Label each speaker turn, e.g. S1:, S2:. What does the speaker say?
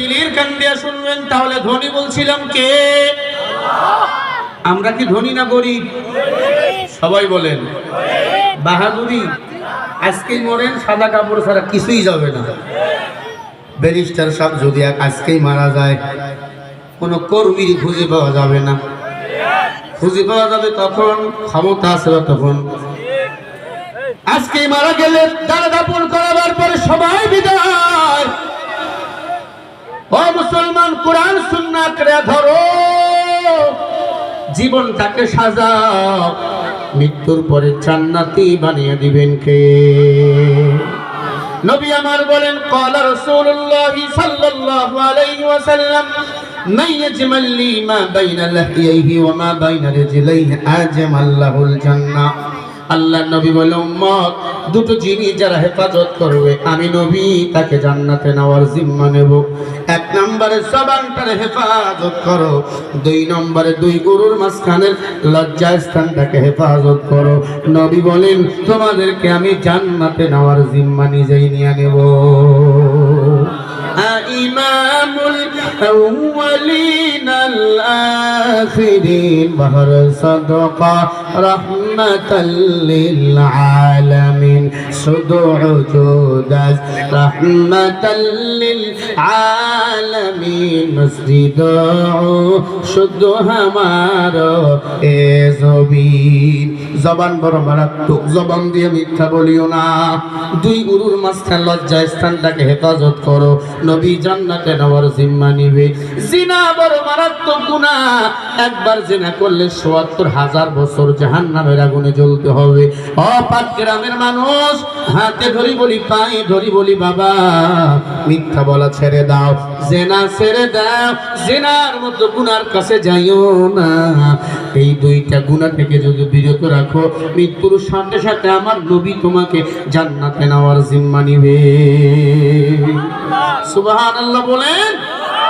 S1: দিলির কান দিয়া শুনবেন, তাহলে ধনী বলছিলাম কে? আমরা কি ধনী না গরিব? সবাই বলেন। বাহাদুরি, আজকেই মরেন, সাদা কাপড় ছাড়া কিছুই যাবে না। ব্যারিস্টার সাহেব যদি আজকেই মারা যায়, কোনো কর্মীর খুঁজে পাওয়া যাবে না। খুঁজে পাওয়া যাবে তখন, ক্ষমতা আছে তখন। আজকে মারা গেলে দাঁড়া দাপন কোরআন সুন্না করে ধরো। জীবনটাকে সাজাও। মৃত্যুর পরে জান্নাতি বানিয়ে দিবেন কে? নবী আমার বলেন, ক্বালা রাসূলুল্লাহ সাল্লাল্লাহু আলাইহি ওয়াসাল্লাম লি মা বাইনা লাহইহি ওয়া মা বাইনা রিজলাইহি আজমাল্লাহুল জান্নাহ। আল্লাহ নবী বলে, উম্মত, দুটো জিনিস যারা হেফাজত করবে, আমি নবী, তাকে জান্নাতে নেওয়ার জিম্মা নেব। এক নম্বরে সবানটারে হেফাজত করো, দুই নম্বরে দুই গরুর মাঝখানের লজ্জা স্থানটাকে হেফাজত করো। নবী বলেন, তোমাদেরকে আমি জান্নাতে নেওয়ার জিম্মা নিজেই নিয়ে নেব। إمام الأولين الآخرين. بهر صدقة رحمة للعالمين. صدع جودس رحمة للعالمين. مسجد শুদ্ধ আমার এ জবিন জবান বড় মারাত্মক জবান দিয়ে মিথ্যা বলিও না দুই গুরুর মাঝখান লজ্জা স্থানটাকে হেফাজত করো নবী জান্নাতে নেওয়ার জিম্মা নিবে জিনা বড় মারাত্মক গুণা একবার জিনা করলে সোয়াত্তর হাজার বছর জাহান নামের আগুনে জ্বলতে হবে অপাক গ্রামের মানুষ হাতে ধরি বলি পায়ে ধরি বলি বাবা মিথ্যা বলা ছেড়ে দাও জেনা ছেড়ে দাও, জেনার মতো গুনার কাছে যাইও না। এই দুইটা গুণা থেকে যদি বিরত রাখো, মৃত্যুর সাথে সাথে আমার নবী তোমাকে জান্নাতে নেওয়ার জিম্মা নিবে। সুবহানাল্লাহ বলেন